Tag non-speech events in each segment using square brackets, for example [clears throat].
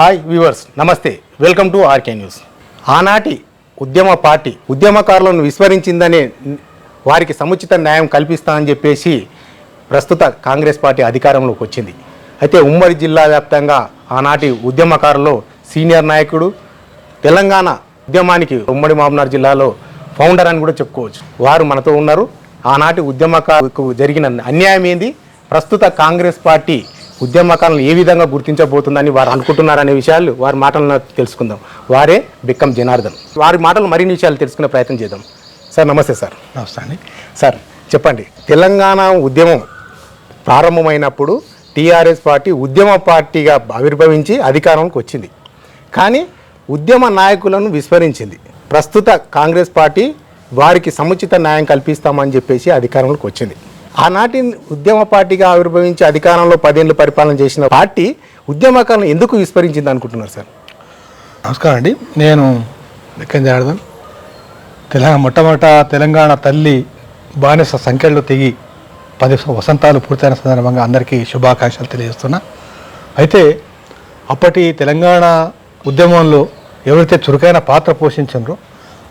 Hi viewers నమస్తే. Welcome to RK News. ఆనాటి ఉద్యమ పార్టీ ఉద్యమకారులను విస్మరించిందనే వారికి సముచిత న్యాయం కల్పిస్తామని చెప్పేసి ప్రస్తుత కాంగ్రెస్ పార్టీ అధికారంలోకి వచ్చింది. అయితే ఉమ్మడి జిల్లా వ్యాప్తంగా ఆనాటి ఉద్యమకారులు సీనియర్ నాయకుడు తెలంగాణ ఉద్యమానికి ఉమ్మడి మామనార్ జిల్లాలో ఫౌండర్ అని కూడా చెప్పుకోవచ్చు. వారు మనతో ఉన్నారు. ఆనాటి ఉద్యమకారులకు జరిగిన అన్యాయం ఏంది? ప్రస్తుత కాంగ్రెస్ పార్టీ ఉద్యమకారులను ఏ విధంగా గుర్తించబోతుందని వారు అనుకుంటున్నారనే విషయాలు వారి మాటలను తెలుసుకుందాం. వారే బిక్కం జనార్దన్. వారి మాటలు మరిన్ని విషయాలు తెలుసుకునే ప్రయత్నం చేద్దాం. సార్ నమస్తే సార్. నమస్తే అండి. సార్ చెప్పండి. తెలంగాణ ఉద్యమం ప్రారంభమైనప్పుడు టీఆర్ఎస్ పార్టీ ఉద్యమ పార్టీగా ఆవిర్భవించి అధికారంలోకి వచ్చింది. కానీ ఉద్యమ నాయకులను విస్మరించింది. ప్రస్తుత కాంగ్రెస్ పార్టీ వారికి సముచిత న్యాయం కల్పిస్తామని చెప్పేసి అధికారంలోకి వచ్చింది. ఆనాటి ఉద్యమ పార్టీగా ఆవిర్భవించి అధికారంలో పదేళ్ళు పరిపాలన చేసిన పార్టీ ఉద్యమకాలను ఎందుకు విస్మరించింది అనుకుంటున్నారు సార్? నమస్కారం అండి. నేను లెక్కం జనార్దన్ తెలంగాణ మొట్టమొదట తెలంగాణ తల్లి బానిస సంఖ్యలో తెగి పది వసంతాలు పూర్తయిన సందర్భంగా అందరికీ శుభాకాంక్షలు తెలియజేస్తున్నా. అయితే అప్పటి తెలంగాణ ఉద్యమంలో ఎవరైతే చురుకైన పాత్ర పోషించారో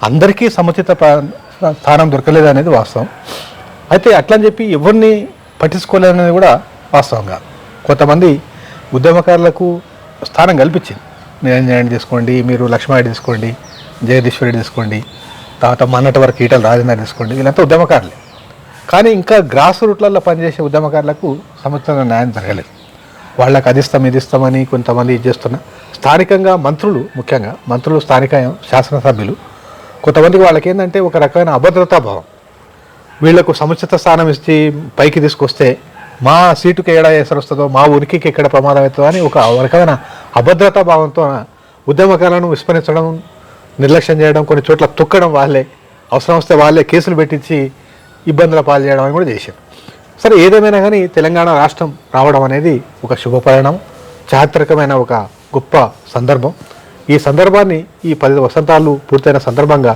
అందరికీ సముచిత స్థానం దొరకలేదు అనేది వాస్తవం. అయితే అట్లని చెప్పి ఎవరిని పట్టించుకోలేదనేది కూడా వాస్తవంగా. కొంతమంది ఉద్యమకారులకు స్థానం కల్పించింది. నిరంజన్ తీసుకోండి మీరు లక్ష్మారెడ్డి తీసుకోండి జగదీశ్వరి తీసుకోండి తర్వాత మొన్నటి వరకు ఈటల రాజేంద్ర తీసుకోండి వీళ్ళంతా ఉద్యమకారులే. కానీ ఇంకా గ్రాస్ రూట్లలో పనిచేసే ఉద్యమకారులకు సముచిత న్యాయం జరగలేదు. వాళ్ళకి అది ఇస్తాం ఇది ఇస్తామని కొంతమంది ఇది చేస్తున్నా స్థానికంగా మంత్రులు ముఖ్యంగా మంత్రులు స్థానిక శాసనసభ్యులు కొంతమందికి వాళ్ళకి ఏంటంటే ఒక రకమైన అభద్రతా భావం. వీళ్ళకు సముచిత స్థానం ఇచ్చి పైకి తీసుకొస్తే మా సీటుకి ఎక్కడ ఎసరు వస్తుందో మా ఉనికికి ఎక్కడ ప్రమాదం అవుతుందో అని ఒక రకమైన అభద్రతా భావంతో ఉద్యమకాలను విస్మరించడం నిర్లక్ష్యం చేయడం కొన్ని చోట్ల తొక్కడం వాళ్ళే అవసరం వస్తే వాళ్ళే కేసులు పెట్టించి ఇబ్బందుల పాలు చేయడం అని కూడా చేశారు. సరే ఏదేమైనా కానీ తెలంగాణ రాష్ట్రం రావడం అనేది ఒక శుభపరిణామం చారిత్రకమైన ఒక గొప్ప సందర్భం. ఈ సందర్భాన్ని ఈ పది వసంతాలు పూర్తయిన సందర్భంగా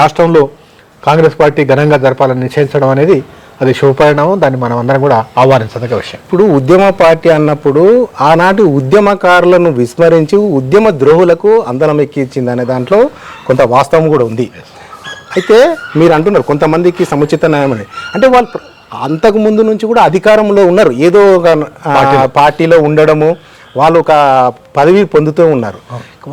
రాష్ట్రంలో కాంగ్రెస్ పార్టీ ఘనంగా జరపాలని నిశ్చయించడం అనేది అది శుభపరిణామం. దాన్ని మనం అందరం కూడా ఆహ్వానించదగ్గ విషయం. ఇప్పుడు ఉద్యమ పార్టీ అన్నప్పుడు ఆనాటి ఉద్యమకారులను విస్మరించి ఉద్యమ ద్రోహులకు అందలం ఎక్కించింది అనే దాంట్లో కొంత వాస్తవం కూడా ఉంది. అయితే మీరు అంటున్నారు కొంతమందికి సముచిత న్యాయం అని. అంటే వాళ్ళు అంతకు ముందు నుంచి కూడా అధికారంలో ఉన్నారు. ఏదో ఒక పార్టీలో. ఉండడము వాళ్ళు ఒక పదవి పొందుతూ ఉన్నారు.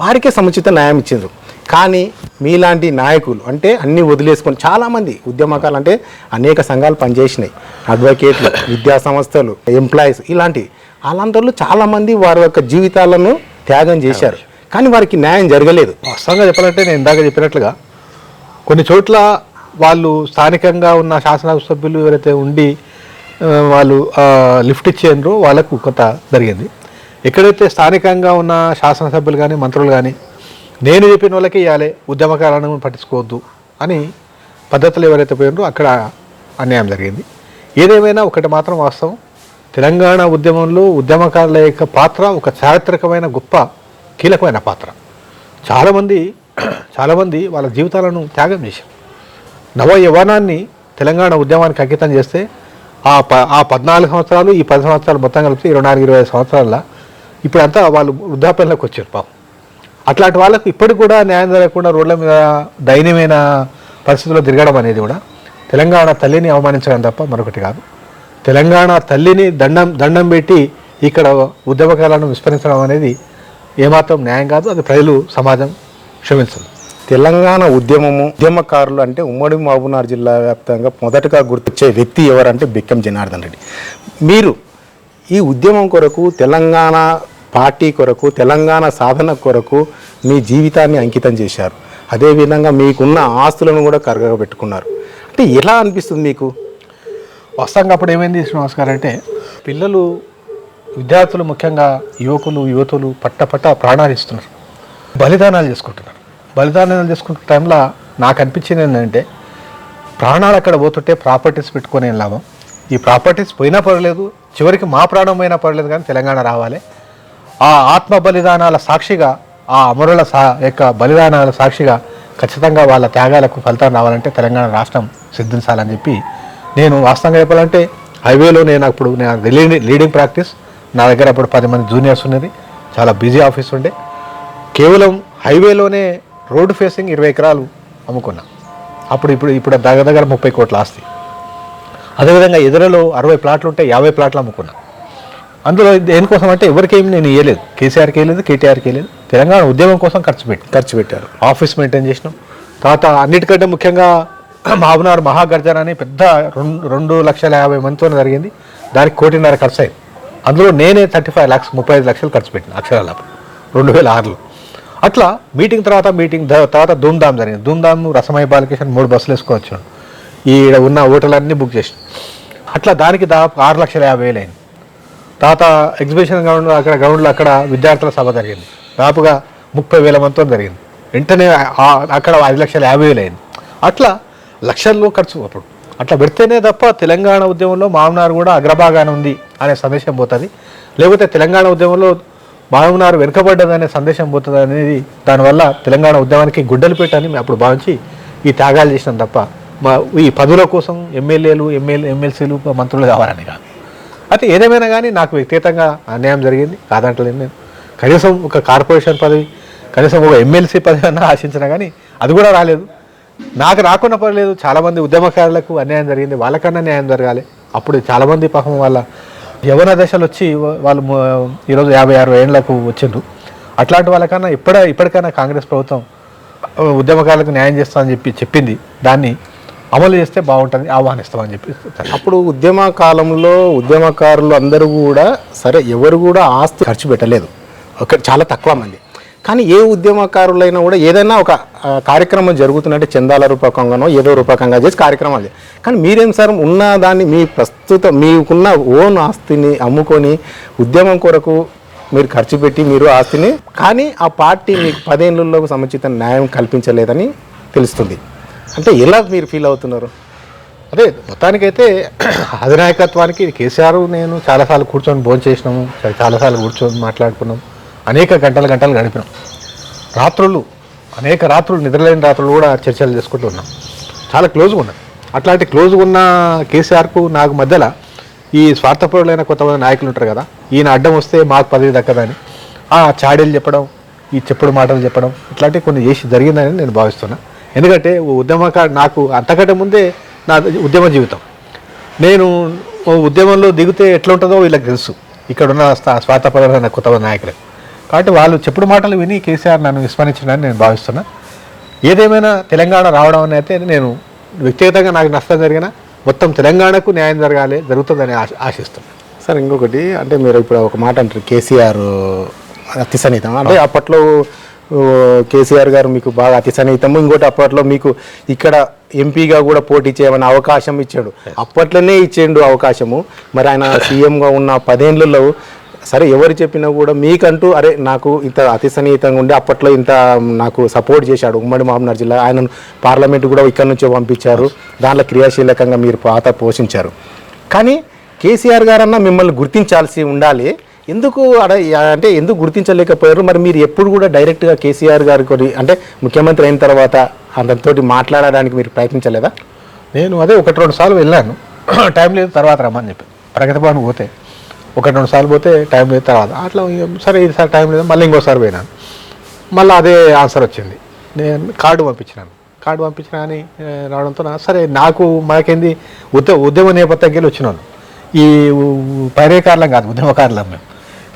వారికే సముచిత న్యాయం ఇచ్చిండ్రు. కానీ మీలాంటి నాయకులు అంటే అన్ని వదిలేసుకొని చాలామంది ఉద్యమకాలు అంటే అనేక సంఘాలు పనిచేసినాయి. అడ్వకేట్లు విద్యా సంస్థలు ఎంప్లాయీస్ ఇలాంటి అలాంటి వాళ్ళు చాలామంది వారి యొక్క జీవితాలను త్యాగం చేశారు. కానీ వారికి న్యాయం జరగలేదు. వాస్తవంగా చెప్పాలంటే నేను ఇందాక చెప్పినట్లుగా కొన్ని చోట్ల వాళ్ళు స్థానికంగా ఉన్న శాసన సభ్యులు ఎవరైతే ఉండి వాళ్ళు లిఫ్ట్ ఇచ్చేండ్రో వాళ్ళకు కొంత జరిగింది. ఎక్కడైతే స్థానికంగా ఉన్న శాసనసభ్యులు కానీ మంత్రులు కానీ నేను చెప్పిన వాళ్ళకి ఇవ్వాలి ఉద్యమకాలను పట్టించుకోవద్దు అని పద్ధతులు ఎవరైతే పోయినరో అక్కడ అన్యాయం జరిగింది. ఏదేమైనా ఒకటి మాత్రం వాస్తవం. తెలంగాణ ఉద్యమంలో ఉద్యమకారుల యొక్క పాత్ర ఒక చారిత్రకమైన గొప్ప కీలకమైన పాత్ర. చాలామంది చాలామంది వాళ్ళ జీవితాలను త్యాగం చేశారు. నవ యవనాన్ని తెలంగాణ ఉద్యమానికి అంకితం చేస్తే ఆ ప ఆ పద్నాలుగు సంవత్సరాలు ఈ పది సంవత్సరాలు మొత్తం కలిపి ఇరవై నాలుగు ఇరవై ఐదు సంవత్సరాల. ఇప్పుడంతా వాళ్ళు వృద్ధాప్యంలోకి వచ్చారు పాపం. అట్లాంటి వాళ్ళకు ఇప్పటికి కూడా న్యాయం జరగకుండా రోడ్ల మీద దయనీయమైన పరిస్థితుల్లో తిరగడం అనేది కూడా తెలంగాణ తల్లిని అవమానించడం తప్ప మరొకటి కాదు. తెలంగాణ తల్లిని దండం దండం పెట్టి ఇక్కడ ఉద్యమకాలను విస్మరించడం అనేది ఏమాత్రం న్యాయం కాదు అది ప్రజలు సమాజం క్షమించదు. తెలంగాణ ఉద్యమము ఉద్యమకారులు అంటే ఉమ్మడి మహబూబ్నగర్ జిల్లా వ్యాప్తంగా మొదటగా గుర్తొచ్చే వ్యక్తి ఎవరంటే బిక్కం జనార్దన్ రెడ్డి. మీరు ఈ ఉద్యమం కొరకు తెలంగాణ పార్టీ కొరకు తెలంగాణ సాధన కొరకు మీ జీవితాన్ని అంకితం చేశారు. అదేవిధంగా మీకున్న ఆస్తులను కూడా కరగబెట్టుకున్నారు అంటే ఎలా అనిపిస్తుంది మీకు? వస్తాం అప్పుడు ఏమైంది శ్రీనివాస్ గారు అంటే పిల్లలు విద్యార్థులు ముఖ్యంగా యువకులు యువతులు పట్ట ప్రాణాలు ఇస్తున్నారు. బలిదానాలు చేసుకుంటున్నారు. బలిదానాలు చేసుకుంటున్న టైంలో నాకు అనిపించింది ఏంటంటే ప్రాణాలు అక్కడ పోతుంటే ప్రాపర్టీస్ పెట్టుకునే లాభం. ఈ ప్రాపర్టీస్ పోయినా పర్లేదు చివరికి మా ప్రాణం పోయినా పర్లేదు కానీ తెలంగాణ రావాలి. ఆ ఆత్మ బలిదానాల సాక్షిగా ఆ అమరుల సా యొక్క బలిదానాల సాక్షిగా ఖచ్చితంగా వాళ్ళ త్యాగాలకు ఫలితం రావాలంటే తెలంగాణ రాష్ట్రం సిద్ధించాలని చెప్పి నేను వాస్తవంగా చెప్పాలంటే హైవేలో నేను అప్పుడు నేను లీడింగ్ ప్రాక్టీస్. నా దగ్గర అప్పుడు పది మంది జూనియర్స్ ఉన్నది. చాలా బిజీ ఆఫీస్ ఉండే. కేవలం హైవేలోనే రోడ్డు ఫేసింగ్ ఇరవై ఎకరాలు అమ్ముకున్నా. అప్పుడు ఇప్పుడు ఇప్పుడు దగ్గర దగ్గర ముప్పై కోట్ల ఆస్తి. అదేవిధంగా ఎదురులో అరవై ప్లాట్లు ఉంటే యాభై ప్లాట్లు అమ్ముకున్నా. అందులో దేనికోసం అంటే ఎవరికేమి నేను ఇవ్వలేదు కేసీఆర్కి వేయలేదు కేటీఆర్కి వేయలేదు తెలంగాణ ఉద్యమం కోసం ఖర్చు పెట్టి ఖర్చు పెట్టారు. ఆఫీస్ మెయింటైన్ చేసినాం. తర్వాత అన్నిటికంటే ముఖ్యంగా [clears throat] మహబూబ్నగర్ మహాగర్జన అని పెద్ద రెండు రెండు లక్షల యాభై మందితో జరిగింది. దానికి కోటిన్నర ఖర్చు అయింది అందులో నేనే థర్టీ ఫైవ్ ల్యాక్స్ ముప్పై ఐదు లక్షలు ఖర్చు పెట్టిన అక్షరాల రెండు వేల ఆరులో. అట్లా మీటింగ్ తర్వాత మీటింగ్ తర్వాత ధూమ్ధామ్ జరిగింది. ధూమ్ధామ్ రసమయ బాలకృష్ణ మూడు బస్సులు వేసుకొని వచ్చాడు. ఈడ ఉన్న హోటలన్నీ బుక్ చేసిన. అట్లా దానికి దాదాపు ఆరు లక్షల యాభై వేలు అయింది. తాత ఎగ్జిబిషన్ గ్రౌండ్ అక్కడ గ్రౌండ్లో అక్కడ విద్యార్థుల సభ జరిగింది. దాదాపుగా ముప్పై వేల మందితో జరిగింది. వెంటనే అక్కడ ఐదు లక్షల యాభై వేలు అయింది. అట్లా లక్షల్లో ఖర్చు అప్పుడు అట్లా పెడితేనే తప్ప తెలంగాణ ఉద్యమంలో మామనారు కూడా అగ్రభాగాన ఉంది అనే సందేశం పోతుంది. లేకపోతే తెలంగాణ ఉద్యమంలో మామనారు వెనుకబడ్డదనే సందేశం పోతుంది అనేది దానివల్ల తెలంగాణ ఉద్యమానికి గుడ్డలు పెట్టని మేము అప్పుడు భావించి ఈ త్యాగాలు చేసినాం తప్ప మా ఈ పదుల కోసం ఎమ్మెల్యేలు ఎమ్మెల్యే ఎమ్మెల్సీలు మంత్రులు కావాలని కాదు. అయితే ఏదేమైనా కానీ నాకు వ్యక్తిగతంగా అన్యాయం జరిగింది కాదంటలేదు నేను. కనీసం ఒక కార్పొరేషన్ పదవి కనీసం ఒక ఎమ్మెల్సీ పదవి అన్నా ఆశించినా కానీ అది కూడా రాలేదు. నాకు రాకుండా పర్లేదు చాలామంది ఉద్యమకారులకు అన్యాయం జరిగింది. వాళ్ళకన్నా న్యాయం జరగాలి. అప్పుడు చాలామంది పాపం వాళ్ళ యవన దశలు వచ్చి వాళ్ళు ఈరోజు యాభై అరవై ఏళ్ళకు వచ్చిండ్రు. అట్లాంటి వాళ్ళకన్నా ఇప్పుడ ఇప్పటికైనా కాంగ్రెస్ ప్రభుత్వం ఉద్యమకారులకు న్యాయం చేస్తామని చెప్పి చెప్పింది. దాన్ని అమలు చేస్తే బాగుంటుంది ఆహ్వానిస్తామని చెప్పి అప్పుడు ఉద్యమ కాలంలో ఉద్యమకారులు అందరూ కూడా సరే ఎవరు కూడా ఆస్తి ఖర్చు పెట్టలేదు. ఒక చాలా తక్కువ మంది. కానీ ఏ ఉద్యమకారులైనా కూడా ఏదైనా ఒక కార్యక్రమం జరుగుతున్నట్టే చందాల రూపకంగానో ఏదో రూపకంగా చేసి కార్యక్రమాలు కానీ మీరేం సార్ ఉన్న దాన్ని మీ ప్రస్తుత మీకున్న ఓన్ ఆస్తిని అమ్ముకొని ఉద్యమం కొరకు మీరు ఖర్చు పెట్టి మీరు ఆస్తిని కానీ ఆ పార్టీ మీకు పదేళ్ళలోకి సముచిత న్యాయం కల్పించలేదని తెలుస్తుంది. అంటే ఎలా మీరు ఫీల్ అవుతున్నారు? అదే మొత్తానికైతే అధినాయకత్వానికి కేసీఆర్ నేను చాలాసార్లు కూర్చొని భోజనం చేసినాము చాలాసార్లు కూర్చొని మాట్లాడుకున్నాం అనేక గంటలు గంటలు గడిపినాం. రాత్రులు అనేక రాత్రులు నిద్రలేని రాత్రులు కూడా చర్చలు చేసుకుంటూ ఉన్నాం. చాలా క్లోజ్గా ఉన్నాం. అట్లాంటి క్లోజ్గా ఉన్న కేసీఆర్కు నాకు మధ్యలో ఈ స్వార్థపరులైన కొంతమంది నాయకులు ఉంటారు కదా ఈయన అడ్డం వస్తే మాకు పదవి దక్కదని ఆ చాడీలు చెప్పడం ఈ చెప్పుడు మాటలు చెప్పడం ఇట్లాంటివి కొన్ని చేసి జరిగిందని నేను భావిస్తున్నా. ఎందుకంటే ఉద్యమకారు నాకు అంతకంటే ముందే నా ఉద్యమ జీవితం. నేను ఓ ఉద్యమంలో దిగితే ఎట్లా ఉంటుందో వీళ్ళకి తెలుసు. ఇక్కడ ఉన్న స్వార్థపరమైన కొత్త నాయకులు. కాబట్టి వాళ్ళు చెప్పుడు మాటలు విని కేసీఆర్ నన్ను విస్మరించడానికి నేను భావిస్తున్నా. ఏదేమైనా తెలంగాణ రావడం అని అయితే నేను వ్యక్తిగతంగా నాకు నష్టం జరిగినా మొత్తం తెలంగాణకు న్యాయం జరగాలి జరుగుతుందని ఆశ ఆశిస్తున్నాను సార్ ఇంకొకటి అంటే మీరు ఇప్పుడు ఒక మాట అంటారు కేసీఆర్ అతి సన్నిహితం అంటే అప్పట్లో కేసీఆర్ గారు మీకు బాగా అతి సన్నిహితము ఇంకోటి అప్పట్లో మీకు ఇక్కడ ఎంపీగా కూడా పోటీ చేయమని అవకాశం ఇచ్చాడు. అప్పట్లోనే ఇచ్చేండు అవకాశము. మరి ఆయన సీఎంగా ఉన్న పదేళ్ళలో సరే ఎవరు చెప్పినా కూడా మీకంటూ అరే నాకు ఇంత అతి సన్నిహితంగా ఉండి అప్పట్లో ఇంత నాకు సపోర్ట్ చేశాడు ఉమ్మడి మహబూబ్నగర్ జిల్లా. ఆయన పార్లమెంట్ కూడా ఇక్కడ నుంచే పంపించారు. దాంట్లో క్రియాశీలకంగా మీరు పాత పోషించారు. కానీ కేసీఆర్ గారన్నా మిమ్మల్ని గుర్తించాల్సి ఉండాలి. ఎందుకు అంటే ఎందుకు గుర్తించలేకపోయారు? మరి మీరు ఎప్పుడు కూడా డైరెక్ట్గా కేసీఆర్ గారి కొన్ని అంటే ముఖ్యమంత్రి అయిన తర్వాత అతనితోటి మాట్లాడడానికి మీరు ప్రయత్నించలేదా? నేను అదే ఒకటి రెండు సార్లు వెళ్ళాను. [clears throat] టైం లేదు తర్వాత రమ్మని చెప్పి. ప్రగతి భవన్ పోతే. ఒకటి రెండు సార్లు పోతే టైం లేదు తర్వాత. అట్లా సరే ఈసారి టైం లేదు మళ్ళీ ఇంకోసారి పోయినాను. మళ్ళీ అదే ఆన్సర్ వచ్చింది. నేను కార్డు పంపించినాను. కార్డు పంపించిన అని రావడంతో సరే నాకు మాకేంది ఉద్యమ ఉద్యమ నేపథ్యంకి వచ్చిన వచ్చినాను. ఈ పైరేకారులం కాదు ఉద్యమకారులం మేము.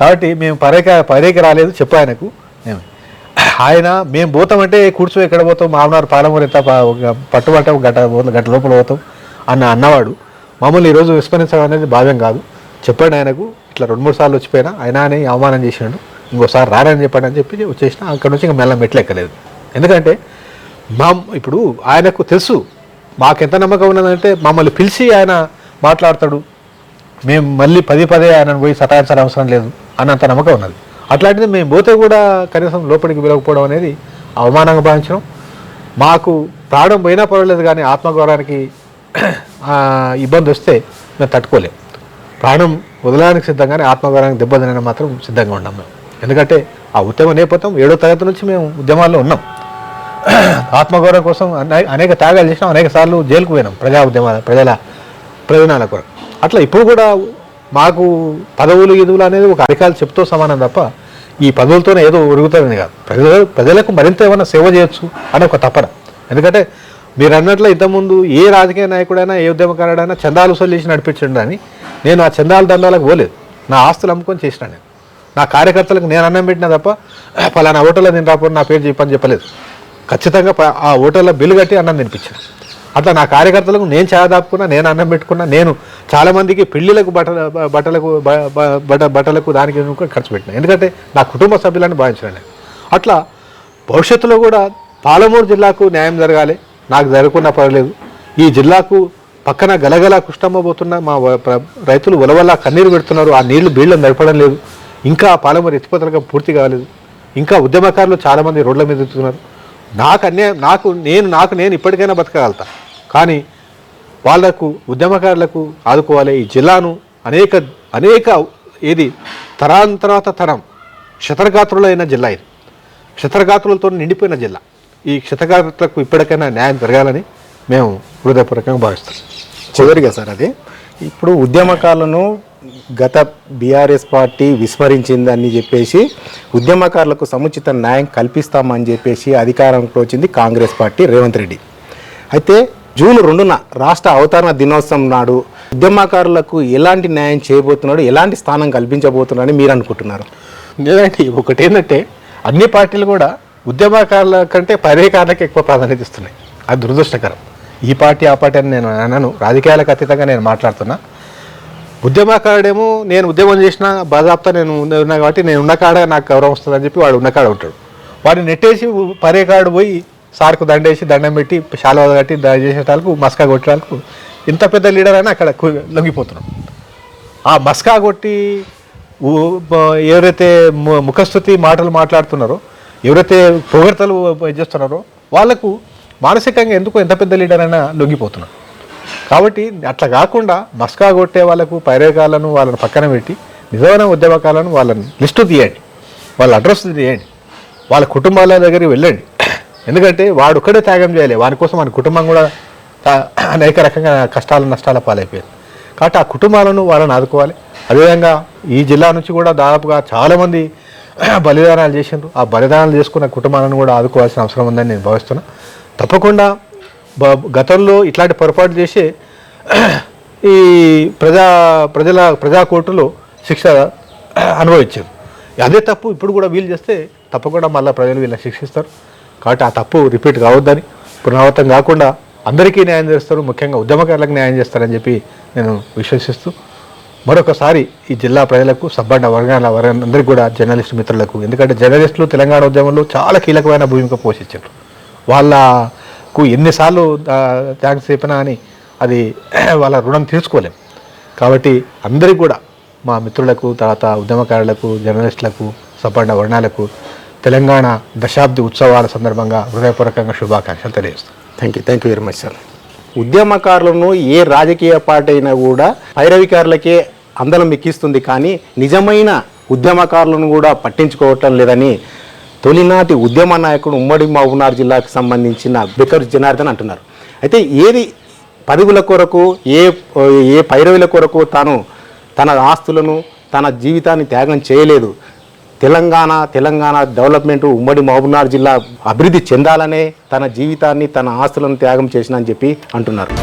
కాబట్టి మేము పరేక పరేకి రాలేదు చెప్పు ఆయనకు. మేము ఆయన మేము పోతామంటే కూర్చో ఎక్కడ పోతాం మామనారు పాలమూరు ఎంత పట్టుబట్ట గట గంట లోపల పోతాం అన్న అన్నవాడు. మమ్మల్ని ఈరోజు విస్మరించడం అనేది భావ్యం కాదు. చెప్పండి ఆయనకు ఇట్లా రెండు మూడు సార్లు వచ్చిపోయినా ఆయన అని అవమానం చేసినాడు. ఇంకోసారి రారని చెప్పండి అని చెప్పి వచ్చేసిన అక్కడ నుంచి ఇంకా మెల్ల మెట్లు ఎక్కలేదు. ఎందుకంటే మా ఇప్పుడు ఆయనకు తెలుసు మాకెంత నమ్మకం ఉన్నదంటే మమ్మల్ని పిలిచి ఆయన మాట్లాడతాడు. మేము మళ్ళీ పదే పదే ఆయనను పోయి సతాయించాల్సిన అవసరం లేదు. అన్నంత నమ్మకం ఉన్నది. అట్లాంటిది మేము పోతే కూడా కనీసం లోపలికి వెళ్ళకపోవడం అనేది అవమానంగా భావించడం మాకు ప్రాణం పోయినా పర్వాలేదు కానీ ఆత్మగౌరవానికి [clears throat] ఇబ్బంది వస్తే మేము తట్టుకోలేం. ప్రాణం వదలడానికి సిద్ధంగానే ఆత్మగౌరవానికి దెబ్బతినడానికి మాత్రం సిద్ధంగా ఉన్నాం మేము. ఎందుకంటే ఆ ఉద్యమ నేపథ్యం ఏడో తరగతి నుంచి మేము ఉద్యమాల్లో ఉన్నాం. [clears throat] ఆత్మగౌరవం కోసం అనే- అనేక త్యాగాలు చేసినాం అనేక సార్లు జైలుకు పోయినాం ప్రజా ఉద్యమాల ప్రజల ప్రయోజనాల కొరకు. అట్లా ఇప్పుడు కూడా మాకు పదవులు ఎదువులు అనేది ఒక అధికారులు చెప్తూ సమానం తప్ప ఈ పదవులతోనే ఏదో ఉరుగుతుందని కాదు. ప్రజల ప్రజలకు మరింత ఏమైనా సేవ చేయొచ్చు అని ఒక తపన. ఎందుకంటే మీరు అన్నట్లు ఇంతకుముందు ఏ రాజకీయ నాయకుడైనా ఏ ఉద్యమకారుడైనా చందాలు వసూలు చేసి నడిపించండి అని నేను ఆ చందాల దండాలకు పోలేదు. నా ఆస్తులు అమ్ముకొని చేసిన నేను. నా కార్యకర్తలకు నేను అన్నం పెట్టినా తప్ప పలానా ఓటర్లో నేను రాకపోతే నా పేరు చెప్పని చెప్పలేదు. ఖచ్చితంగా ఆ ఓటర్ల బిల్లు కట్టి అన్నం తినిపించాను. అట్లా నా కార్యకర్తలకు నేను చాలా దాపుకున్నా నేను అన్నం పెట్టుకున్నా నేను చాలామందికి పెళ్ళిలకు బట్టల బట్టలకు బట్ట బట్టలకు దానికి ఖర్చు పెట్టిన. ఎందుకంటే నా కుటుంబ సభ్యులని భావించిన నేను అట్లా భవిష్యత్తులో కూడా పాలమూరు జిల్లాకు న్యాయం జరగాలి. నాకు జరగకుండా పర్లేదు. ఈ జిల్లాకు పక్కన గలగల కుష్టమ్మబోతున్న మా రైతులు ఉలవల్ల కన్నీరు పెడుతున్నారు. ఆ నీళ్ళు బీళ్ళని నడపడం లేదు. ఇంకా పాలమూరు ఎత్తిపోతలుగా పూర్తి కాలేదు. ఇంకా ఉద్యమకారులు చాలామంది రోడ్ల మీద ఎత్తుతున్నారు. నాకు అన్యాయం నాకు నేను నాకు నేను ఇప్పటికైనా బతకగలుగుతా. కానీ వాళ్ళకు ఉద్యమకారులకు ఆదుకోవాలి ఈ జిల్లాను అనేక అనేక ఏది తరాంతరాత తర్వాత తరం క్షతరగాత్రులైన జిల్లా ఇది. క్షతరగాత్రులతో నిండిపోయిన జిల్లా. ఈ క్షతగాత్రులకు ఇప్పటికైనా న్యాయం జరగాలని మేము హృదయపూర్వకంగా భావిస్తాం చివరిగా సార్ అది. ఇప్పుడు ఉద్యమకాలను గత బీఆర్ఎస్ పార్టీ విస్మరించిందని చెప్పేసి ఉద్యమకారులకు సముచిత న్యాయం కల్పిస్తామని చెప్పేసి అధికారంలోకి వచ్చింది కాంగ్రెస్ పార్టీ రేవంత్ రెడ్డి. అయితే జూన్ రెండున రాష్ట్ర అవతరణ దినోత్సవం నాడు ఉద్యమకారులకు ఎలాంటి న్యాయం చేయబోతున్నాడు ఎలాంటి స్థానం కల్పించబోతున్నాడని మీరు అనుకుంటున్నారు? లేదండి ఒకటి ఏంటంటే అన్ని పార్టీలు కూడా ఉద్యమకారుల కంటే పర్యకారులకు ఎక్కువ ప్రాధాన్యత ఇస్తున్నాయి. అది దురదృష్టకరం. ఈ పార్టీ ఆ పార్టీ అని నేను అనను. రాజకీయాలకు అతీతంగా నేను మాట్లాడుతున్నా. ఉద్యమకారుడేమో నేను ఉద్యమం చేసిన బాధాప్తా నేను ఉన్నా కాబట్టి నేను ఉన్న కాడ నాకు గౌరవం వస్తుందని చెప్పి వాడు ఉన్న కాడ ఉంటాడు. వాడిని నెట్టేసి పర్యకాడు పోయి సార్కు దండేసి దండం పెట్టి శాలువ కట్టి దాడి చేసేటాలకు మస్కా కొట్టడానికి ఇంత పెద్ద లీడర్ అయినా అక్కడ లొంగిపోతున్నాం. ఆ మస్కా కొట్టి ఎవరైతే ము- ముఖస్థుతి మాటలు మాట్లాడుతున్నారో ఎవరైతే పొగడతలు చేస్తున్నారో వాళ్ళకు మానసికంగా ఎందుకు ఎంత పెద్ద లీడర్ అయినా లొంగిపోతున్నారు కాబట్టి అట్లా కాకుండా మస్కా కొట్టే వాళ్ళకు పైరేగాలను వాళ్ళని పక్కన పెట్టి నిజమైన ఉద్యమకాలను వాళ్ళని లిస్టు తీయండి. వాళ్ళ అడ్రస్ తీయండి. వాళ్ళ కుటుంబాల దగ్గరికి వెళ్ళండి. ఎందుకంటే వాడు ఒక్కడే త్యాగం చేయాలి. వాని కోసం వాని కుటుంబం కూడా అనేక రకంగా కష్టాలు నష్టాల పాలైపోయింది. కాబట్టి ఆ కుటుంబాలను వాళ్ళని ఆదుకోవాలి. అదేవిధంగా ఈ జిల్లా నుంచి కూడా దాదాపుగా చాలామంది బలిదానాలు చేసిండ్రు. ఆ బలిదానాలు చేసుకున్న కుటుంబాలను కూడా ఆదుకోవాల్సిన అవసరం ఉందని నేను భావిస్తున్నాను తప్పకుండా గతంలో ఇట్లాంటి పొరపాటు చేసే [clears throat] ఈ ప్రజా ప్రజల ప్రజా కోర్టులో శిక్ష అనుభవించారు. అదే తప్పు ఇప్పుడు కూడా వీలు చేస్తే తప్పకుండా మళ్ళీ ప్రజలు వీళ్ళని శిక్షిస్తారు. కాబట్టి ఆ తప్పు రిపీట్ కావద్దని పునరావృతం కాకుండా అందరికీ న్యాయం చేస్తారు ముఖ్యంగా ఉద్యమకారులకు న్యాయం చేస్తారని చెప్పి నేను విశ్వసిస్తూ మరొకసారి ఈ జిల్లా ప్రజలకు సబ్బండ వర్గాల అందరికీ కూడా జర్నలిస్ట్ మిత్రులకు ఎందుకంటే జర్నలిస్టులు తెలంగాణ ఉద్యమంలో చాలా కీలకమైన భూమిక పోషించారు. వాళ్ళ కు ఎన్నిసార్లు థ్యాంక్స్ చెప్పినా అని అది [clears throat] వాళ్ళ రుణం తీర్చుకోలేం. కాబట్టి అందరికీ కూడా మా మిత్రులకు తర్వాత ఉద్యమకారులకు జర్నలిస్టులకు సబ్బండ వర్ణాలకు తెలంగాణ దశాబ్ది ఉత్సవాల సందర్భంగా హృదయపూర్వకంగా శుభాకాంక్షలు తెలియజేస్తాం thank you thank you very much sir ఉద్యమకారులను ఏ రాజకీయ పార్టీ అయినా కూడా పైరవికారులకే అందలం ఎక్కిస్తుంది. కానీ నిజమైన ఉద్యమకారులను కూడా పట్టించుకోవటం లేదని తొలినాటి ఉద్యమ నాయకుడు ఉమ్మడి మహబూబ్నగర్ జిల్లాకు సంబంధించిన బికర్ జనార్దన్ అంటున్నారు. అయితే ఏది పదవుల కొరకు ఏ ఏ పైరవుల కొరకు తాను తన ఆస్తులను తన జీవితాన్ని త్యాగం చేయలేదు. తెలంగాణ తెలంగాణ డెవలప్మెంట్ ఉమ్మడి మహబూబ్నగర్ జిల్లా అభివృద్ధి చెందాలనే తన జీవితాన్ని తన ఆస్తులను త్యాగం చేసిన అని చెప్పి అంటున్నారు.